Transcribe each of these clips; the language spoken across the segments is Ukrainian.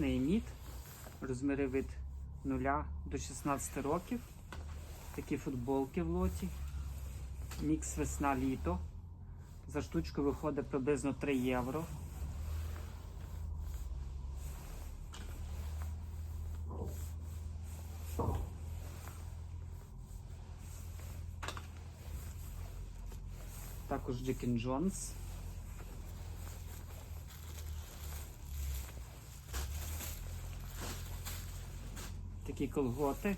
захисний мід. Розміри від 0 до 16 років. Такі футболки в лоті. Мікс весна-літо. За штучку виходить приблизно 3 євро. Також Джекін Джонс. Такі колготи,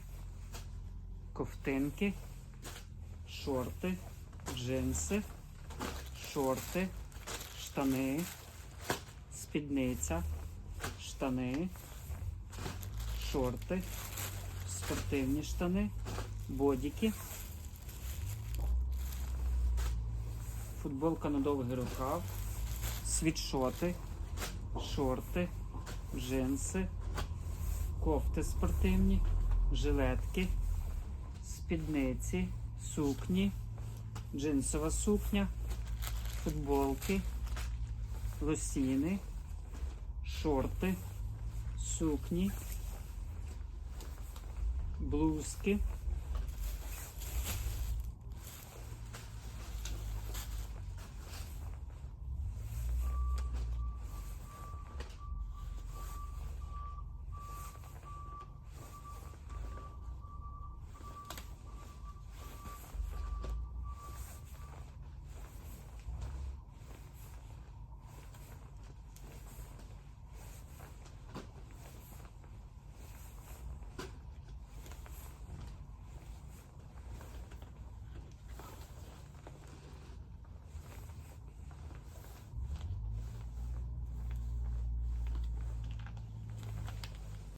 ковтинки, шорти, джинси, шорти, штани, спідниця, штани, шорти, спортивні штани, бодіки. Футболка на довгий рукав, світшоти, шорти, джинси, кофти спортивні, жилетки, спідниці, сукні, джинсова сукня, футболки, лосіни, шорти, сукні, блузки,